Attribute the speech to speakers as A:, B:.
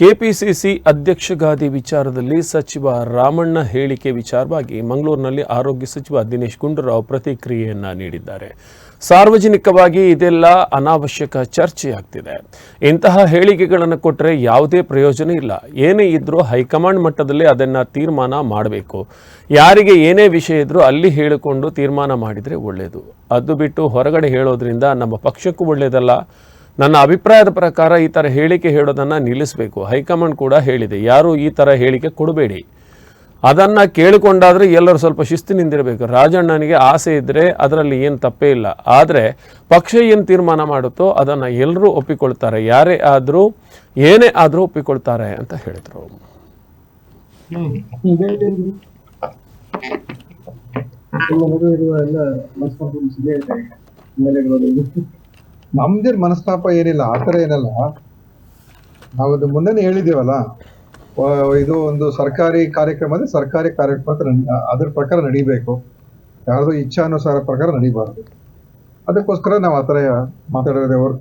A: KPCC ಅಧ್ಯಕ್ಷ ಗಾದಿ ವಿಚಾರದಲ್ಲಿ ಸಚಿವ ರಾಮಣ್ಣ ಹೇಳಿಕೆ ವಿಚಾರವಾಗಿ ಮಂಗಳೂರಿನಲ್ಲಿ ಆರೋಗ್ಯ ಸಚಿವ ದಿನೇಶ್ ಗುಂಡೂರಾವ್ ಪ್ರತಿಕ್ರಿಯೆಯನ್ನ ನೀಡಿದ್ದಾರೆ. ಸಾರ್ವಜನಿಕವಾಗಿ ಇದೆಲ್ಲ ಅನಾವಶ್ಯಕ ಚರ್ಚೆಯಾಗ್ತಿದೆ. ಇಂತಹ ಹೇಳಿಕೆಗಳನ್ನು ಕೊಟ್ಟರೆ ಯಾವುದೇ ಪ್ರಯೋಜನ ಇಲ್ಲ. ಏನೇ ಇದ್ರೂ ಹೈಕಮಾಂಡ್ ಮಟ್ಟದಲ್ಲಿ ಅದನ್ನು ತೀರ್ಮಾನ ಮಾಡಬೇಕು. ಯಾರಿಗೆ ಏನೇ ವಿಷಯ ಇದ್ರೂ ಅಲ್ಲಿ ಹೇಳಿಕೊಂಡು ತೀರ್ಮಾನ ಮಾಡಿದರೆ ಒಳ್ಳೆಯದು ಅದು ಬಿಟ್ಟು ಹೊರಗಡೆ ಹೇಳೋದ್ರಿಂದ ನಮ್ಮ ಪಕ್ಷಕ್ಕೂ ಒಳ್ಳೆಯದಲ್ಲ ನನ್ನ ಅಭಿಪ್ರಾಯದ ಪ್ರಕಾರ ಈ ಥರ ಹೇಳಿಕೆ ಹೇಳೋದನ್ನು ನಿಲ್ಲಿಸಬೇಕು. ಹೈಕಮಾಂಡ್ ಕೂಡ ಹೇಳಿದೆ. ಯಾರು ಈ ಥರ ಹೇಳಿಕೆ ಕೊಡಬೇಡಿ. ಅದನ್ನು ಕೇಳಿಕೊಂಡಾದರೆ ಎಲ್ಲರೂ ಸ್ವಲ್ಪ ಶಿಸ್ತಿನಿಂದಿರಬೇಕು ರಾಜಣ್ಣನಿಗೆ ಆಸೆ ಇದ್ದರೆ ಅದರಲ್ಲಿ ಏನು ತಪ್ಪೇ ಇಲ್ಲ. ಆದರೆ ಪಕ್ಷ ಏನು ತೀರ್ಮಾನ ಮಾಡುತ್ತೋ ಅದನ್ನು ಎಲ್ಲರೂ ಒಪ್ಪಿಕೊಳ್ತಾರೆ. ಯಾರೇ ಆದರೂ, ಏನೇ ಆದರೂ ಒಪ್ಪಿಕೊಳ್ತಾರೆ ಅಂತ ಹೇಳಿದರು.
B: ಎಲ್ಲ
C: ನಮ್ದೇನ್ ಮನಸ್ತಾಪ ಏನಿಲ್ಲ ಆತರ ಏನಲ್ಲ. ನಾವು ಮುಂದೆನೆ ಹೇಳಿದೀವಲ್ಲ ಇದು ಒಂದು ಸರ್ಕಾರಿ ಕಾರ್ಯಕ್ರಮ ಅಂದ್ರೆ ಸರ್ಕಾರಿ ಕಾರ್ಯಕ್ರಮ ಅದ್ರ ಪ್ರಕಾರ ನಡಿಬೇಕು. ಯಾರ್ದು ಇಚ್ಛಾನುಸಾರ ಪ್ರಕಾರ ನಡಿಬಾರ್ದು. ಅದಕ್ಕೋಸ್ಕರ ನಾವು ಆತರ ಮಾತಾಡೋದೇ ಹೊರತು